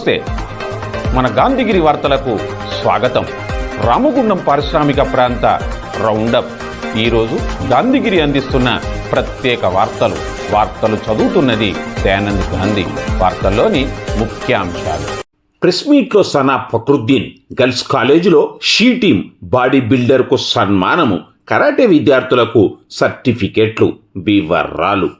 నమస్తే. మన గాంధీగిరి వార్తలకు స్వాగతం. రామగుండం పారిశ్రామిక ప్రాంత రౌండప్. ఈరోజు గాంధీగిరి అందిస్తున్న ప్రత్యేక వార్తలు. వార్తలు చదువుతున్నది దయానంద్ గాంధీ. వార్తల్లోని ముఖ్యాంశాలు. ప్రెస్ మీట్లో సనా ఫక్రుద్దీన్. గర్ల్స్ కాలేజీలో షీ టీం బాడీ బిల్డర్కు సన్మానము. కరాటే విద్యార్థులకు సర్టిఫికెట్లు. వివరాలు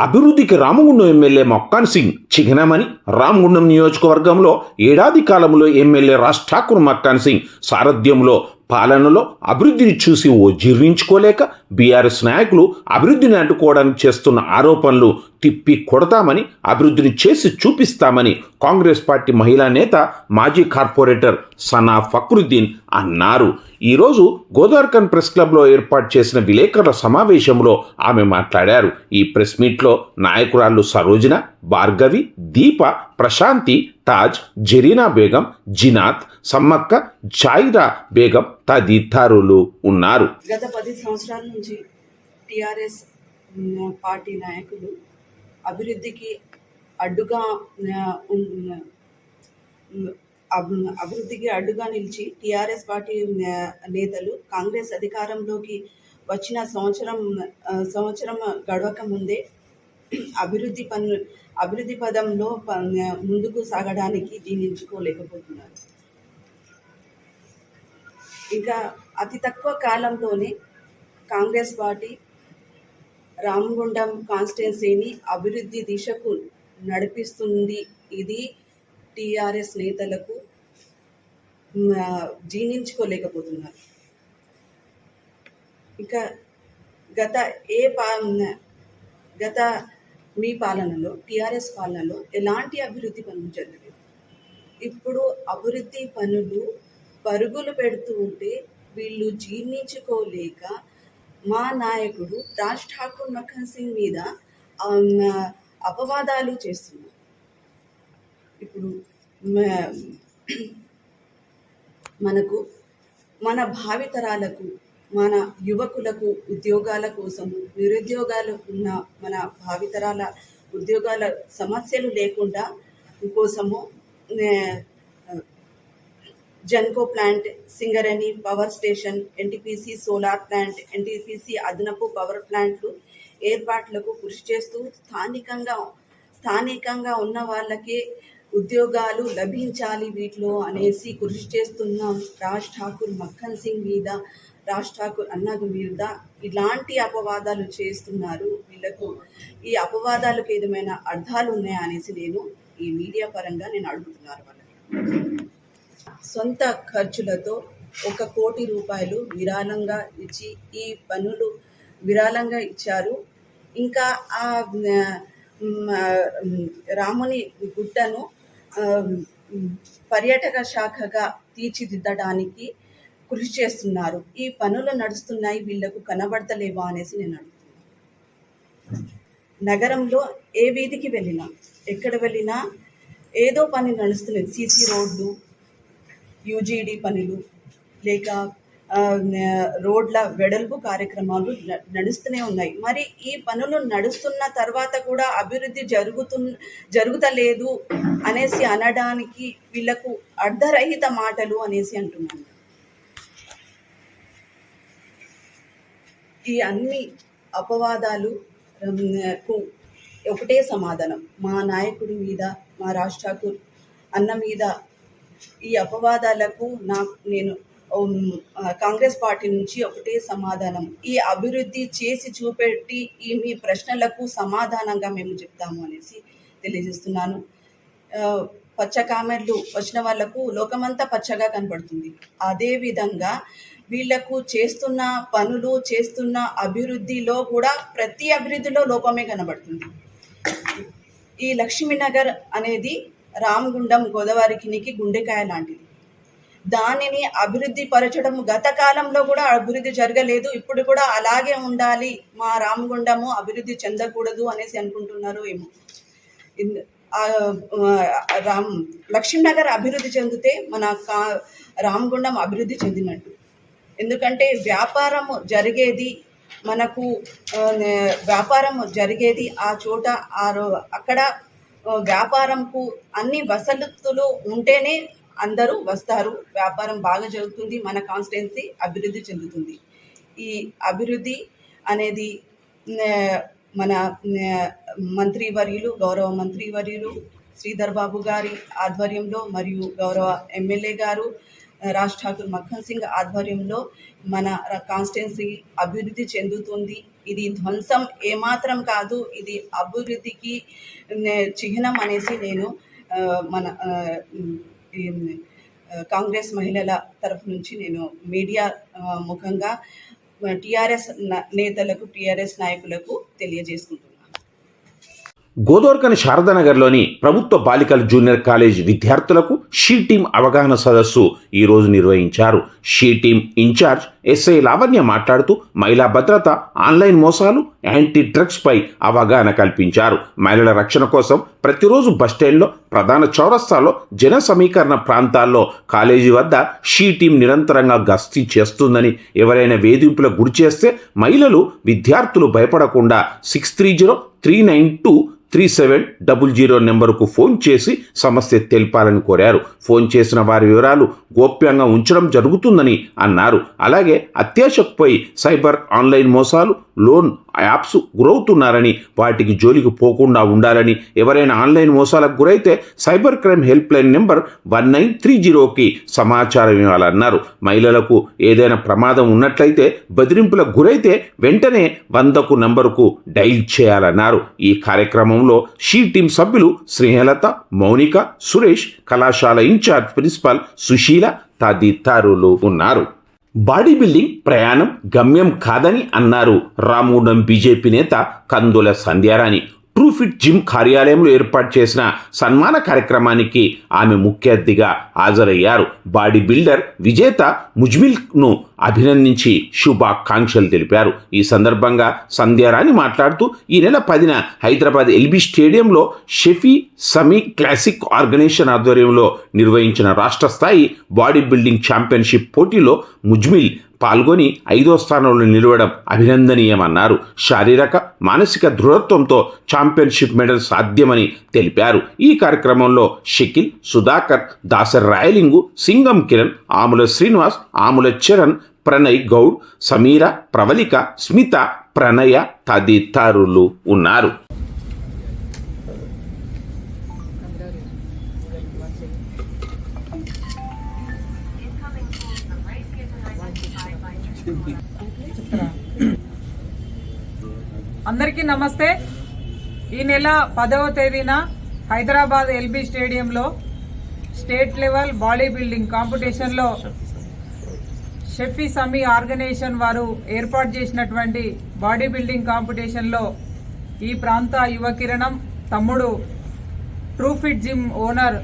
అభివృద్ధికి రామగుండం ఎమ్మెల్యే మొక్కాన్ సింగ్ చిహ్నమని రామగుండం నియోజకవర్గంలో ఏడాది కాలంలో ఎమ్మెల్యే రాజ్ ఠాకూర్ మక్కాన్ సింగ్ సారథ్యంలో పాలనలో అభివృద్ధిని చూసి ఓ జీర్ణించుకోలేక బీఆర్ఎస్ నాయకులు అభివృద్ధిని అడ్డుకోవడానికి చేస్తున్న ఆరోపణలు తిప్పి కొడతామని అభివృద్ధిని చేసి చూపిస్తామని కాంగ్రెస్ పార్టీ మహిళా నేత మాజీ కార్పొరేటర్ సనా ఫక్రుద్దీన్ అన్నారు. ఈరోజు గోదావరికన్ ప్రెస్ క్లబ్లో ఏర్పాటు చేసిన విలేకరుల సమావేశంలో ఆమె మాట్లాడారు. ఈ ప్రెస్ మీట్లో నాయకురాళ్ళు సరోజన భార్గవి దీప ప్రశాంతి తాజ్ జరీనా బేగం జినాత్ సమ్మక్క జాయిరా బేగం తదితరులు ఉన్నారు. గత పది సంవత్సరాల నుంచి టిఆర్ఎస్ పార్టీ నాయకులు అభివృద్ధికి అడ్డుగా అభివృద్ధికి అడ్డుగా నిలిచి టిఆర్ఎస్ పార్టీ నేతలు కాంగ్రెస్ అధికారంలోకి వచ్చిన సంవత్సరం సంవత్సరం గడవక ముందే అభివృద్ధి పనులు అభివృద్ధి పదంలో ప- ముందుకు సాగడానికి జీర్ణించుకోలేకపోతున్నారు ఇంకా అతి తక్కువ కాలంలోనే కాంగ్రెస్ పార్టీ రామగుండం కాన్స్టిట్యున్సీని అభివృద్ధి దిశకు నడిపిస్తుంది. ఇది టీఆర్ఎస్ నేతలకు జీర్ణించుకోలేకపోతున్నారు. ఇంకా గత ఏ పా గత మీ పాలనలో టీఆర్ఎస్ పాలనలో ఎలాంటి అభివృద్ధి పనులు జరగలేదు? ఇప్పుడు అభివృద్ధి పనులు పరుగులు పెడుతూ ఉంటే వీళ్ళు జీర్ణించుకోలేక మా నాయకుడు రాజ్ ఠాకూర్ మఖన్ సింగ్ మీద అపవాదాలు చేస్తున్నారు. ఇప్పుడు మనకు మన భావితరాలకు మన యువకులకు ఉద్యోగాల కోసము నిరుద్యోగాలు ఉన్న మన భావితరాల ఉద్యోగాల సమస్యలు లేకుండా కోసము Genco plant Singareni power station NTPC solar plant NTPC అదనపు పవర్ ప్లాంట్లు ఏర్పాట్లకు కృషి చేస్తూ స్థానికంగా స్థానికంగా ఉన్న వాళ్ళకే ఉద్యోగాలు లభించాలి వీటిలో అనేసి కృషి చేస్తున్నాం రాజ్ ఠాకూర్ మక్కన్ సింగ్ మీద రాజ్ ఠాకూర్ అన్న మీద ఇలాంటి అపవాదాలు చేస్తున్నారు వీళ్ళకు. ఈ అపవాదాలకు ఏదైనా అర్థాలు ఉన్నాయా అనేసి నేను ఈ మీడియా పరంగా నేను అడుగుతున్నాను వాళ్ళకి. సొంత ఖర్చులతో ఒక కోటి రూపాయలు విరాళంగా ఇచ్చి ఈ పనులు విరాళంగా ఇచ్చారు. ఇంకా ఆ రాముని గుట్టను పర్యాటక శాఖగా తీర్చిదిద్దడానికి కృషి చేస్తున్నారు. ఈ పనులు నడుస్తున్నాయి వీళ్ళకు కనబడతలేవా అనేసి నేను అడుగుతున్నాను నగరంలో ఏ వీధికి వెళ్ళినా ఎక్కడ వెళ్ళినా ఏదో పని నడుస్తున్నది సీసీ రోడ్లు యూజీడీ పనులు లేక రోడ్ల వెడల్పు కార్యక్రమాలు న- నడుస్తూనే ఉన్నాయి. మరి ఈ పనులు నడుస్తున్న తర్వాత కూడా అభివృద్ధి జరుగుతు జరుగుతలేదు అనేసి అనడానికి వీళ్ళకు అర్ధరహిత మాటలు అనేసి అంటున్నాను. ఈ అన్ని అపవాదాలు కు ఒకటే సమాధానం. మా నాయకుడి మీద మా రాష్ట్రకు అన్న మీద ఈ అపవాదాలకు నాకు నేను కాంగ్రెస్ పార్టీ నుంచి ఒకటే సమాధానం. ఈ అభివృద్ధి చేసి చూపెట్టి ఈ మీ ప్రశ్నలకు సమాధానంగా మేము చెప్తాము అనేసి తెలియజేస్తున్నాను. పచ్చ కామెర్లు వచ్చిన వాళ్ళకు లోకమంతా పచ్చగా కనబడుతుంది అదేవిధంగా వీళ్ళకు చేస్తున్న పనులు చేస్తున్న అభివృద్ధిలో కూడా ప్రతి అభివృద్ధిలో లోపమే కనబడుతుంది. ఈ లక్ష్మీనగర్ అనేది రామగుండం గోదావరికి గుండెకాయ లాంటిది. దానిని అభివృద్ధి పరచడం గత కాలంలో కూడా అభివృద్ధి జరగలేదు. ఇప్పుడు కూడా అలాగే ఉండాలి. మా రామగుండము అభివృద్ధి చెందకూడదు అనేసి అనుకుంటున్నారు ఏమో. రామ్ లక్ష్మీనగర్ అభివృద్ధి చెందితే మన కా రామగుండం అభివృద్ధి చెందినట్టు. ఎందుకంటే వ్యాపారం జరిగేది మనకు వ్యాపారం జరిగేది ఆ చోట ఆ అక్కడ వ్యాపారంకు అన్ని వసతులు ఉంటేనే అందరూ వస్తారు. వ్యాపారం బాగా జరుగుతుంది మన కాన్స్టిట్యున్సీ అభివృద్ధి చెందుతుంది. ఈ అభివృద్ధి అనేది మన మంత్రి మంత్రివర్యులు గౌరవ మంత్రివర్యులు శ్రీధర్ బాబు గారి ఆధ్వర్యంలో మరియు గౌరవ ఎమ్మెల్యే గారు రాజ్ ఠాకూర్ మక్కన్ సింగ్ ఆధ్వర్యంలో మన కాన్స్టిట్యున్సీ అభివృద్ధి చెందుతుంది. ఇది ధ్వంసం ఏమాత్రం కాదు ఇది అభివృద్ధికి నే- చిహ్నం అనేసి నేను మన కాంగ్రెస్ మహిళల తరఫు నుంచి నేను మీడియా ముఖంగా టీఆర్ఎస్ నేతలకు టీఆర్ఎస్ నాయకులకు తెలియజేసుకుంటున్నాను. గోదోర్కన్ శారదానగర్లోని ప్రభుత్వ బాలికల జూనియర్ కాలేజ్ విద్యార్థులకు షీ టీం అవగాహన సదస్సు ఈరోజు నిర్వహించారు. She team incharge SI Lavanya మాట్లాడుతూ మహిళా భద్రత ఆన్లైన్ మోసాలు యాంటీ డ్రగ్స్ పై అవగాహన కల్పించారు. మహిళల రక్షణ కోసం ప్రతిరోజు బస్టాండ్లో ప్రధాన చౌరస్తాలో జన సమీకరణ ప్రాంతాల్లో కాలేజీ వద్ద షీ టీం నిరంతరంగా గస్తీ చేస్తుందని ఎవరైనా వేధింపులకు గురి చేస్తే మహిళలు విద్యార్థులు భయపడకుండా six three zero three nine two three seven double zero నెంబరుకు ఫోన్ చేసి సమస్య తెలపాలని కోరారు. ఫోన్ చేసిన వారి వివరాలు గోప్యంగా ఉంచడం జరుగుతుందని అన్నారు. అలాగే అత్యాశకుపై పోయి సైబర్ ఆన్లైన్ మోసాలు లోన్ యాప్స్ గురవుతున్నారని వాటికి జోలికి పోకుండా ఉండాలని ఎవరైనా ఆన్లైన్ మోసాలకు గురైతే cyber crime help line number one nine three జీరోకి సమాచారం ఇవ్వాలన్నారు. మహిళలకు ఏదైనా ప్రమాదం ఉన్నట్లయితే బెదిరింపులకు గురైతే వెంటనే వందకు నంబరుకు డైల్ చేయాలన్నారు. ఈ కార్యక్రమంలో షీ టీం సభ్యులు శ్రీహలత మౌనిక సురేష్ కళాశాల ఇన్ఛార్జ్ ప్రిన్సిపాల్ సుశీల తదితరులు ఉన్నారు. బాడీ బిల్డింగ్ ప్రయాణం గమ్యం కాదని అన్నారు. రామూడం బీజేపీ నేత కందుల సంధ్యారాణి. ట్రూఫిట్ జిమ్ కార్యాలయంలో ఏర్పాటు చేసిన సన్మాన కార్యక్రమానికి ఆమె ముఖ్య అతిథిగా హాజరయ్యారు. బాడీ బిల్డర్ విజేత ముజ్మిల్ను అభినందించి శుభాకాంక్షలు తెలిపారు. ఈ సందర్భంగా సంధ్యారాణి మాట్లాడుతూ ఈ నెల పదిన హైదరాబాద్ ఎల్బీ స్టేడియంలో షెఫీ సమీ క్లాసిక్ ఆర్గనైజేషన్ ఆధ్వర్యంలో నిర్వహించిన రాష్ట్ర స్థాయి బాడీ బిల్డింగ్ ఛాంపియన్షిప్ పోటీలో ముజ్మిల్ పాల్గొని ఐదో స్థానంలో నిలవడం అభినందనీయమన్నారు. శారీరక మానసిక దృఢత్వంతో ఛాంపియన్షిప్ మెడల్ సాధ్యమని తెలిపారు. ఈ కార్యక్రమంలో షకిల్ సుధాకర్ దాసర్ రాయలింగు సింగం కిరణ్ ఆముల శ్రీనివాస్ ఆముల చరణ్ ప్రణయ్ గౌడ్ సమీర ప్రవళిక స్మిత ప్రణయ తదితరులు ఉన్నారు. అందరికీ నమస్తే. ఈ నెల పదవ తేదీన హైదరాబాద్ ఎల్బీ స్టేడియంలో స్టేట్ లెవెల్ బాడీ బిల్డింగ్ కాంపిటీషన్లో షెఫీ సమీ ఆర్గనైజేషన్ వారు ఏర్పాటు చేసినటువంటి బాడీ బిల్డింగ్ కాంపిటీషన్లో ఈ ప్రాంత యువ కిరణం తమ్ముడు ట్రూఫిట్ జిమ్ ఓనర్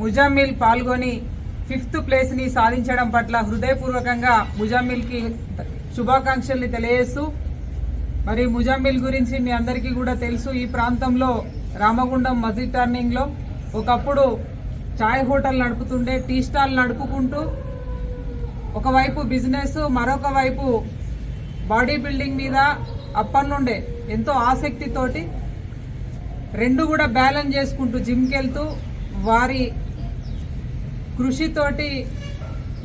ముజామిల్ పాల్గొని ఫిఫ్త్ ప్లేస్ని సాధించడం పట్ల హృదయపూర్వకంగా ముజామిల్కి శుభాకాంక్షల్ని తెలియజేస్తూ మరి ముజామిల్ గురించి మీ అందరికీ కూడా తెలుసు. ఈ ప్రాంతంలో రామగుండం మసీద్ టర్నింగ్లో ఒకప్పుడు చాయ్ హోటల్ నడుపుతుండే టీ స్టాల్ నడుపుకుంటూ ఒకవైపు బిజినెస్ మరొక వైపు బాడీ బిల్డింగ్ మీద అప్పటి నుండే ఎంతో ఆసక్తితోటి రెండు కూడా బ్యాలెన్స్ చేసుకుంటూ జిమ్కి వెళ్తూ వారి కృషితోటి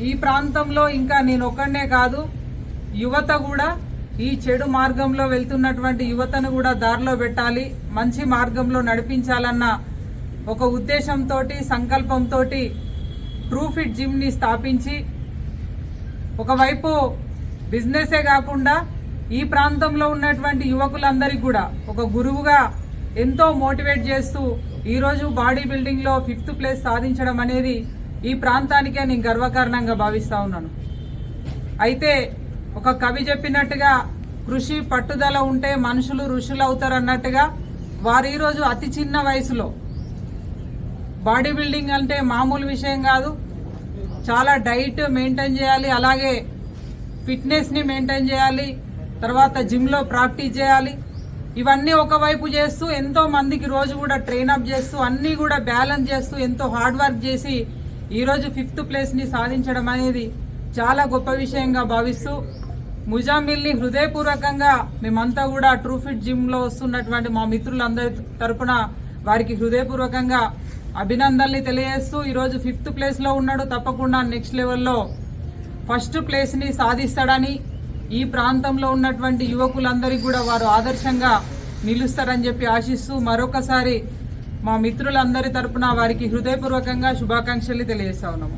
ఈ ప్రాంతంలో ఇంకా నేను ఒక్కడే కాదు యువత కూడా ఈ చెడు మార్గంలో వెళ్తున్నటువంటి యువతను కూడా దారిలో పెట్టాలి మంచి మార్గంలో నడిపించాలన్న ఒక ఉద్దేశంతో సంకల్పంతో ట్రూఫిట్ జిమ్ని స్థాపించి ఒకవైపు బిజినెసే కాకుండా ఈ ప్రాంతంలో ఉన్నటువంటి యువకులందరికీ కూడా ఒక గురువుగా ఎంతో మోటివేట్ చేస్తూ ఈరోజు బాడీ బిల్డింగ్లో ఫిఫ్త్ ప్లేస్ సాధించడం అనేది ఈ ప్రాంతానికే నేను గర్వకారణంగా భావిస్తా ఉన్నాను. అయితే ఒక కవి చెప్పినట్టుగా కృషి పట్టుదల ఉంటే మనుషులు ఋషులు అవుతారు అన్నట్టుగా వారు ఈరోజు అతి చిన్న వయసులో. బాడీ బిల్డింగ్ అంటే మామూలు విషయం కాదు. చాలా డైట్ మెయింటైన్ చేయాలి అలాగే ఫిట్నెస్ని మెయింటైన్ చేయాలి తర్వాత జిమ్లో ప్రాక్టీస్ చేయాలి. ఇవన్నీ ఒకవైపు చేస్తూ ఎంతో మందికి రోజు కూడా ట్రైన్ అప్ చేస్తూ అన్నీ కూడా బ్యాలెన్స్ చేస్తూ ఎంతో హార్డ్ వర్క్ చేసి ఈరోజు ఫిఫ్త్ ప్లేస్ని సాధించడం అనేది చాలా గొప్ప విషయంగా భావిస్తూ ముజామిల్ని హృదయపూర్వకంగా మేమంతా కూడా ట్రూఫిట్ జిమ్లో వస్తున్నటువంటి మా మిత్రులందరి తరపున వారికి హృదయపూర్వకంగా అభినందనలు తెలియజేస్తూ ఈరోజు ఫిఫ్త్ ప్లేస్లో ఉన్నాడు. తప్పకుండా నెక్స్ట్ లెవెల్లో ఫస్ట్ ప్లేస్ని సాధిస్తాడని ఈ ప్రాంతంలో ఉన్నటువంటి యువకులందరికీ కూడా వారు ఆదర్శంగా నిలుస్తారని చెప్పి ఆశిస్తూ మరొకసారి మా మిత్రులందరి తరపున వారికి హృదయపూర్వకంగా శుభాకాంక్షలు తెలియజేస్తా ఉన్నాము.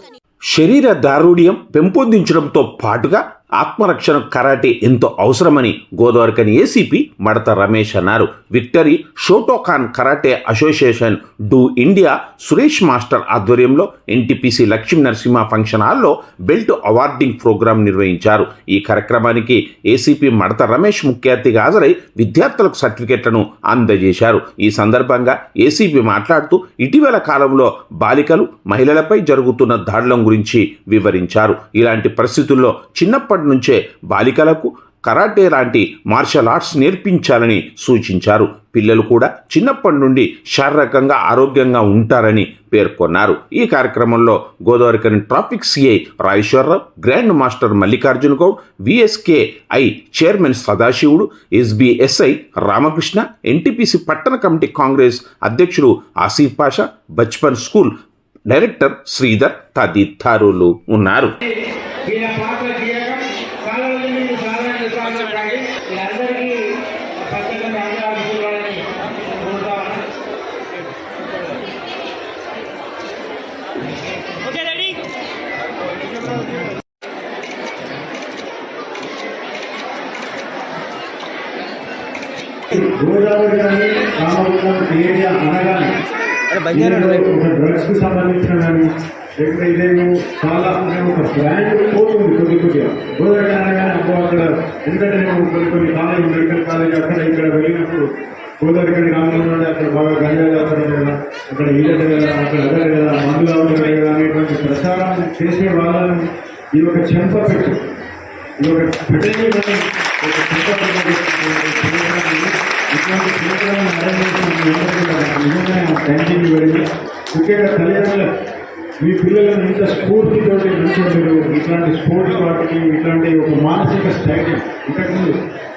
శరీర దారుఢ్యం పెంపొందించడంతో పాటుగా ఆత్మరక్షణ కరాటే ఎంతో అవసరమని గోదావరికని ఏసీపీ మడత రమేష్ అన్నారు. Victory shotokan karate association do India Suresh master ఆధ్వర్యంలో ఎన్టీపీసీ లక్ష్మీ నరసింహ ఫంక్షన్ హాల్లో బెల్ట్ అవార్డింగ్ ప్రోగ్రాం నిర్వహించారు. ఈ కార్యక్రమానికి ఏసీపీ మడత రమేష్ ముఖ్య అతిథిగా హాజరై విద్యార్థులకు సర్టిఫికెట్లను అందజేశారు. ఈ సందర్భంగా ఏసీపీ మాట్లాడుతూ ఇటీవల కాలంలో బాలికలు మహిళలపై జరుగుతున్న దాడుల గురించి వివరించారు. ఇలాంటి పరిస్థితుల్లో చిన్నప్పటి నుంచే బాలికలకు కరాటే లాంటి మార్షల్ ఆర్ట్స్ నేర్పించాలని సూచించారు. పిల్లలు కూడా చిన్నప్పటి నుండి శారీరకంగా ఆరోగ్యంగా ఉంటారని పేర్కొన్నారు. ఈ కార్యక్రమంలో Godavarikhani traffic CI Rajeshwararao grand master Mallikarjuna Goud VSK I chairman Sadashivudu SBSI Ramakrishna NTPC పట్టణ కమిటీ కాంగ్రెస్ అధ్యక్షుడు ఆసిఫ్ పాషా బచ్పన్ స్కూల్ డైరెక్టర్ శ్రీధర్ తదితరులు ఉన్నారు వీళ్ళ పాత్ర కీలకం వాళ్ళ వల్ల మీకు సాధారణ విశ్వాసం కానీ వీళ్ళందరికీ పచ్చగా ఆధారాలని కోరుతా ఉన్నాను గోదావరి కానీ రామగుండం ఏరియా అనగానే ఒక డ్రగ్స్కి సంబంధించిన కానీ లేకపోతే ఇదేమో చాలా మేము ఒక బ్రాండ్ పోతుంది కొద్ది కొద్దిగా. గోదావరి అనగానే అబ్బో అక్కడ ఎందుకంటే కొన్ని కొన్ని కాలేజ్ మెడికల్ కాలేజ్ అక్కడ ఇక్కడ వెళ్ళినప్పుడు గోదావరి కానీ రామగుండం అక్కడ బాగా గంజా చేస్తారు కదా అక్కడ ఈలట కదా అక్కడ అదే కదా మందులు అవుతున్నాయి కదా అనేటువంటి ప్రచారం చేసే వాళ్ళని ఈ ఒక చెంప పెట్టు ఈ ఒక పెట్టు ఇటువంటి ప్రోగ్రాం నిజంగా థ్యాంకింగ్ వెళ్ళి ముఖ్యంగా తల్లిదండ్రులు మీ పిల్లలను ఇంత స్ఫూర్తితో నుంచోలేరు ఇట్లాంటి స్పోర్ట్స్ వాటికి ఇట్లాంటి ఒక మానసిక స్థైర్యం ఇంతకుముందు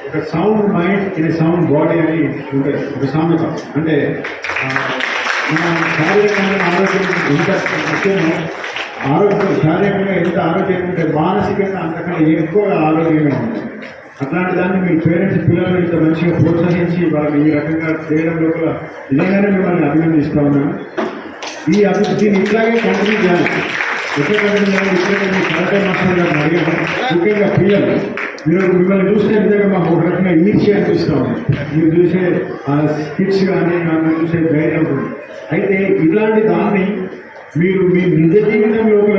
ఒక సౌండ్ మైండ్ ఇది సౌండ్ బాడీ అని ఉంటుంది ఒక సామెత అంటే మన శారీరకంగా ఆరోగ్యం ఎంత ముఖ్యమో ఆరోగ్యం శారీరకంగా ఎంత ఆరోగ్యం ఉంటే మానసికంగా అంతకన్నా ఎక్కువగా ఆరోగ్యంగా ఉంటుంది. అట్లాంటి దాన్ని మీ పేరెంట్స్ పిల్లలు ఇంత మంచిగా ప్రోత్సహించి వాళ్ళని ఈ రకంగా చేయడం లోపల నిజంగానే మిమ్మల్ని అభినందిస్తా ఉన్నాను. ఈ అభివృద్ధిని ఇట్లాగే కంటిన్యూ చేయాలి. ఎక్కడ కంటిన్యూ చేయాలి ఇప్పుడే మీ మాస్టర్ గారిని అడిగాను. ముఖ్యంగా పిల్లలు మీరు మిమ్మల్ని చూసే విధంగా మాకు ఒక రకంగా ఈర్ష్య అనిపిస్తూ ఉంది. మీరు చూసే ఆ స్కిట్స్ కానీ మనం చూసే ధైర్యం అయితే ఇలాంటి దాన్ని మీరు మీ నిజ జీవితం లోపల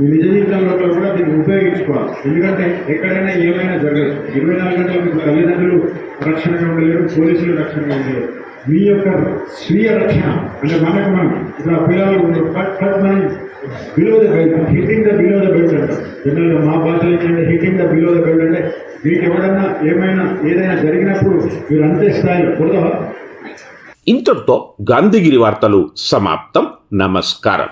మీ నిజ జీవితంలో కూడా దీన్ని ఉపయోగించుకోవాలి. ఎందుకంటే ఎక్కడైనా ఏమైనా జరగచ్చు ఇరవై నాలుగు గంటల మీకు తల్లిదండ్రులు రక్షణగా ఉండలేరు పోలీసులు రక్షణగా ఉండలేరు. మీ యొక్క స్వీయ రక్షణ అంటే మనకు మనం ఇప్పుడు ఆ పిల్లలు కట్ మనం below the belt hitting the below the belt అంటారు జనరల్గా మా భాషలో ఏంటంటే hitting the below the belt అంటే మీకు ఎవడన్నా ఏమైనా ఏదైనా జరిగినప్పుడు మీరు అంతే స్థాయిలో కూడా ఇంతటితో గాంధీగిరి వార్తలు సమాప్తం. నమస్కారం.